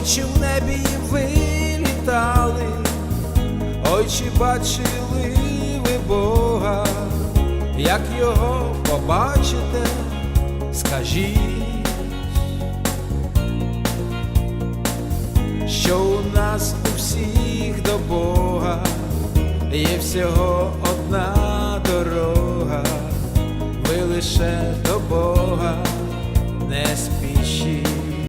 очі в небі вилітали, очі бачили ви Бога, як його побачите, скажіть, що у нас у всіх до Бога є всього одна дорога, ви лише до Бога.